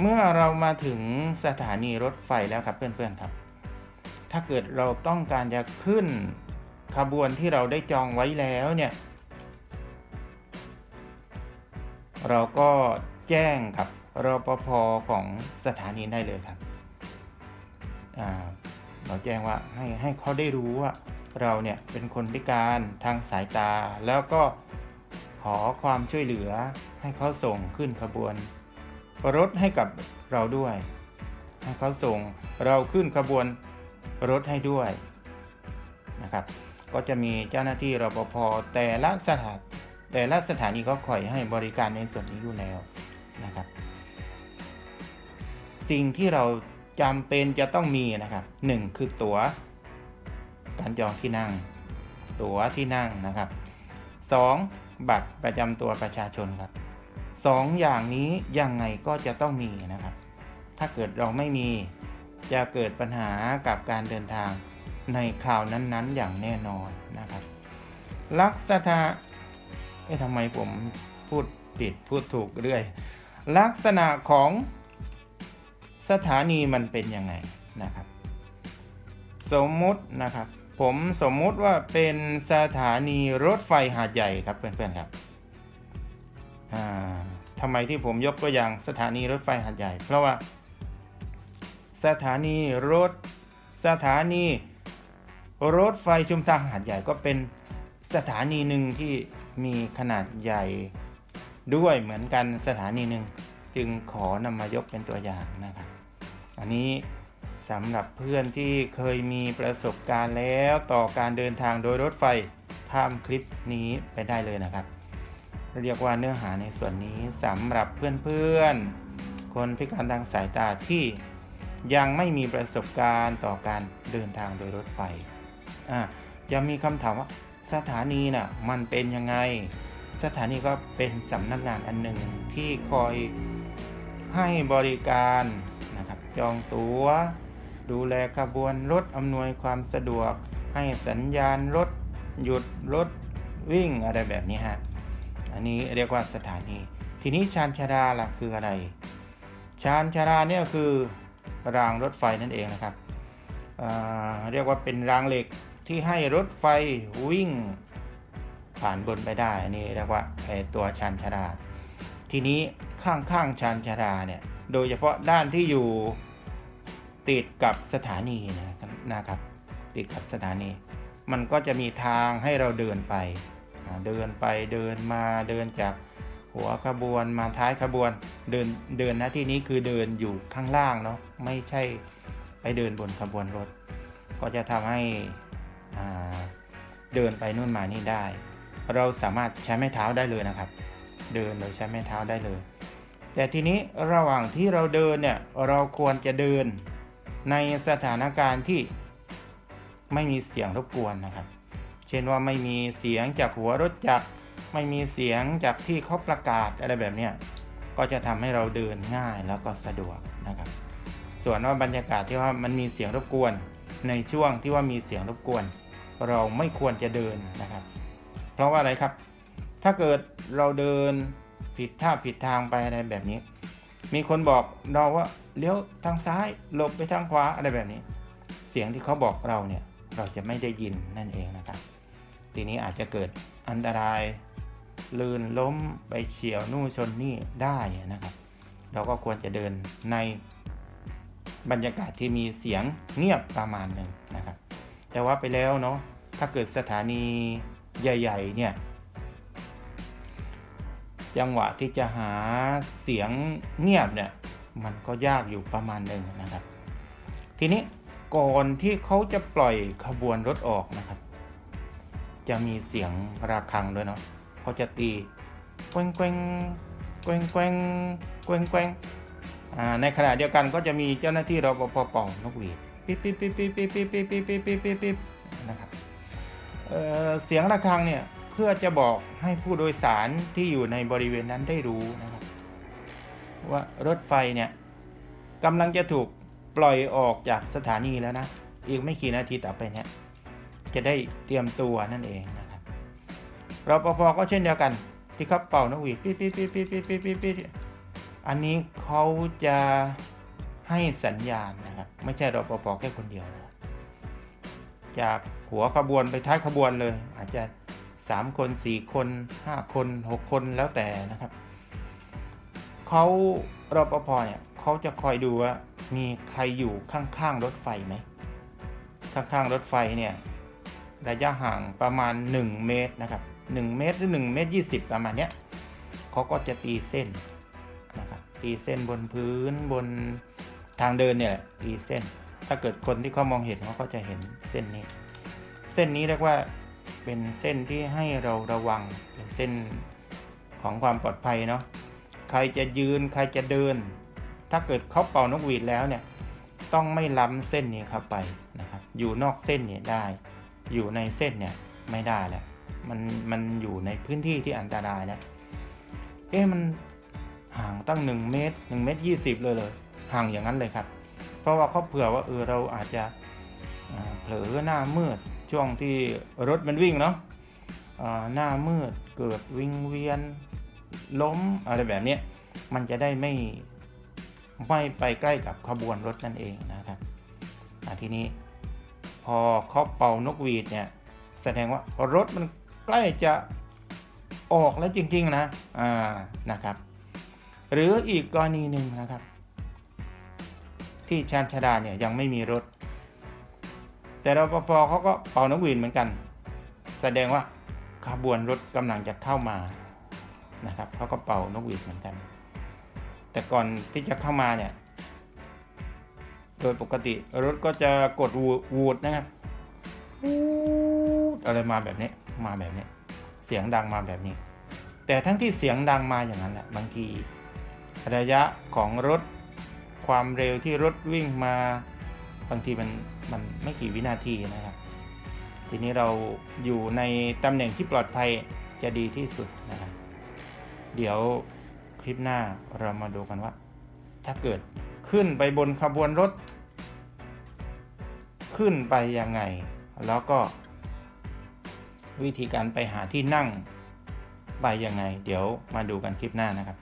เมื่อเรามาถึงสถานีรถไฟแล้วครับเพื่อนๆครับ ถ้าเกิดเราต้องการจะขึ้นขบวนที่เราได้จองไว้แล้วเนี่ย เราก็แจ้งกับรปภของสถานีได้เลยครับเราแจ้งว่าให้ให้เขาได้รู้ว่าเราเนี่ยเป็นคนพิการทางสายตา แล้วก็ขอความช่วยเหลือให้เขาส่งขึ้นขบวน รถให้กับเราด้วย ให้เขาส่งเราขึ้นขบวนรถให้ด้วยนะครับ ก็จะมีเจ้าหน้าที่รปภแต่ละสถานแต่ละสถานีก็คอยให้บริการในส่วนนี้อยู่แล้วนะครับ สิ่งที่เราจำเป็นจะต้องมีนะครับหนึ่งคือตั๋ว การจองที่นั่ง ตั๋วที่นั่งนะครับสองบัตรประจำตัวประชาชนครับ สองอย่างนี้ยังไงก็จะต้องมีนะครับ ถ้าเกิดเราไม่มีจะเกิดปัญหากับการเดินทางในคราวนั้นๆ อย่างแน่นอนนะครับ ลักษณะเอ๊ะทำไมผมพูดผิดพูดถูกเรื่อย ลักษณะของสถานีมันเป็นยังไงนะครับ สมมุตินะครับ ผมสมมุติว่าเป็นสถานีรถไฟหาดใหญ่ครับเพื่อนๆครับ อ่าทำไมที่ผมยกตัวอย่างสถานีรถไฟหาดใหญ่ เพราะว่า สถานีรถ สถานีรถไฟชุมทางหาดใหญ่ก็เป็นสถานีหนึ่งที่มีขนาดใหญ่ด้วยเหมือนกันสถานีหนึ่งจึงขอนำมายกเป็นตัวอย่างนะครับ อันนี้สำหรับเพื่อนที่เคยมีประสบการณ์แล้วต่อการเดินทางโดยรถไฟข้ามคลิปนี้ไปได้เลยนะครับ เรียกว่าเนื้อหาในส่วนนี้สำหรับเพื่อนๆ คนพิการทางสายตาที่ยังไม่มีประสบการณ์ต่อการเดินทางโดยรถไฟอะจะมีคำถามว่าสถานีน่ะมันเป็นยังไง สถานีก็เป็นสำนักงานอันหนึ่งที่คอยให้บริการนะครับจองตัว๋ว ดูแลขบวนรถอำนวยความสะดวก ให้สัญญาณรถ หยุดรถวิ่งอะไรแบบนี้ฮะ อันนี้เรียกว่าสถานี ทีนี้ชานชาราล่ะคืออะไร ชานชาราเนี่ยคือรางรถไฟนั่นเองนะครับเรียกว่าเป็นรางเหล็กที่ให้รถไฟวิ่งผ่านบนไปได้ อันนี้เรียกว่าตัวชานชาราทีนี้ข้างๆชานชาราเนี่ย โดยเฉพาะด้านที่อยู่ติดกับสถานีนะครับ ติดกับสถานี มันก็จะมีทางให้เราเดินไป เดินไปเดินมาเดินจากหัวขบวนมาท้ายขบวน เดินเดินนะที่นี้คือเดินอยู่ข้างล่างเนาะไม่ใช่ไปเดินบนขบวนรถ ก็จะทำให้เดินไปนู่นมานี่ได้ เราสามารถใช้ไม้เท้าได้เลยนะครับ เดินโดยใช้ไม้เท้าได้เลย แต่ทีนี้ระหว่างที่เราเดินเนี่ยเราควรจะเดินในสถานการณ์ที่ไม่มีเสียงรบกวนนะครับ เช่นว่าไม่มีเสียงจากหัวรถจักร ไม่มีเสียงจากที่เขาประกาศอะไรแบบเนี้ยก็จะทำให้เราเดินง่ายแล้วก็สะดวกนะครับ ส่วนว่าบรรยากาศที่ว่ามันมีเสียงรบกวน ในช่วงที่ว่ามีเสียงรบกวน เราไม่ควรจะเดินนะครับ เพราะว่าอะไรครับ ถ้าเกิดเราเดินผิดท่าผิดทางไปอะไรแบบนี้ มีคนบอกเราว่าเลี้ยวทางซ้ายหลบไปทางขวาอะไรแบบนี้ เสียงที่เขาบอกเราเนี่ยเราจะไม่ได้ยินนั่นเองนะครับ ทีนี้อาจจะเกิดอันตรายลื่นล้มไปเฉียวนู่นชนนี่ได้นะครับ เราก็ควรจะเดินในบรรยากาศที่มีเสียงเงียบประมาณหนึ่งนะครับ แต่ว่าไปแล้วเนาะถ้าเกิดสถานีใหญ่ ๆ เนี่ย จังหวะที่จะหาเสียงเงียบเนี่ย มันก็ยากอยู่ประมาณหนึ่งนะครับ ทีนี้ก่อนที่เขาจะปล่อยขบวนรถออกนะครับ จะมีเสียงระฆังด้วยเนาะเขาจะตีแกว้งแกว้งแกว้งแกว้งแกว้งแกว้งอ่าในขณะเดียวกันก็จะมีเจ้าหน้าที่รปภเป่านกหวีดปิ๊บปิ๊บปิ๊บปิ๊บปิ๊บปิ๊บปิ๊บปิ๊บปิ๊บปิ๊บปิ๊บปิ๊บนะครับเอ่อเสียงระฆังเนี่ยเพื่อจะบอกให้ผู้โดยสารที่อยู่ในบริเวณนั้นได้รู้นะครับ ว่ารถไฟเนี่ยกำลังจะถูกปล่อยออกจากสถานีแล้วนะ อีกไม่กี่นาทีต่อไปเนี่ย จะได้เตรียมตัวนั่นเองนะครับรปภก็เช่นเดียวกันที่เขาเป่านกหวีดปิ๊ดปิ๊ดปิ๊ดปิ๊ดปิ๊ดปิ๊ดปิ๊ดปิ๊ดอันนี้เขาจะให้สัญญาณนะครับ ไม่ใช่รปภแค่คนเดียวนะจากหัวขบวนไปท้ายขบวนเลย อาจจะสามคนสี่คนห้าคนหกคนแล้วแต่นะครับเขารปภเนี่ยเขาจะคอยดูว่ามีใครอยู่ข้างๆรถไฟไหมข้างๆรถไฟเนี่ย ระยะห่างประมาณ 1 เมตรนะครับ1เมตรหรือ1เมตร20 ประมาณเนี้ยเขาก็จะตีเส้นนะครับตีเส้นบนพื้นบนทางเดินเนี่ยตีเส้น ถ้าเกิดคนที่เขามองเห็นเขาก็จะเห็นเส้นนี้ เส้นนี้เรียกว่าเป็นเส้นที่ให้เราระวังเป็นเส้นของความปลอดภัยเนาะใครจะยืนใครจะเดิน ถ้าเกิดเขาเป่านกหวีดแล้วเนี่ยต้องไม่ล้ำเส้นนี้เข้าไปนะครับอยู่นอกเส้นนี่ยได้ อยู่ในเส้นเนี่ยไม่ได้แล้วมันมันอยู่ในพื้นที่ที่อันตรายแล้วเอ๊ะมันห่างตั้ง 1 เมตร1เมตร20 เลยเลยห่างอย่างนั้นเลยครับ เพราะว่าเขาเผื่อว่าเออเราอาจจะเผลอหน้ามืดช่วงที่รถมันวิ่งเนาะหน้ามืดเกิดวิงเวียนล้มอะไรแบบนี้มันจะได้ไม่ไม่ไปใกล้กับขบวนรถนั่นเองนะครับทีนี้ อเขาเป่านกหวีดเนี่ยแสดงว่ารถมันใกล้จะออกแล้วจริง ๆ นะอ่านะครับ หรืออีกกรณีหนึ่งนะครับ ที่ชานชาดาเนี่ยยังไม่มีรถ แต่รปภเขาก็เป่านกหวีดเหมือนกัน แสดงว่าขบวนรถกำลังจะเข้ามานะครับเขาก็เป่านกหวีดเหมือนกัน แต่ก่อนที่จะเข้ามาเนี่ย โดยปกติรถก็จะกดวูดนะครับวูดอะไรมาแบบนี้มาแบบนี้ เสียงดังมาแบบนี้ แต่ทั้งที่เสียงดังมาอย่างนั้นแหละบางทีระยะของรถความเร็วที่รถวิ่งมาบางทีมันมันไม่กี่วินาทีนะครับ ทีนี้เราอยู่ในตำแหน่งที่ปลอดภัยจะดีที่สุดนะครับ เดี๋ยวคลิปหน้าเรามาดูกันว่า ถ้าเกิด ขึ้นไปบนขบวนรถ ขึ้นไปยังไง แล้วก็ วิธีการไปหาที่นั่งไปยังไง เดี๋ยวมาดูกันคลิปหน้านะครับ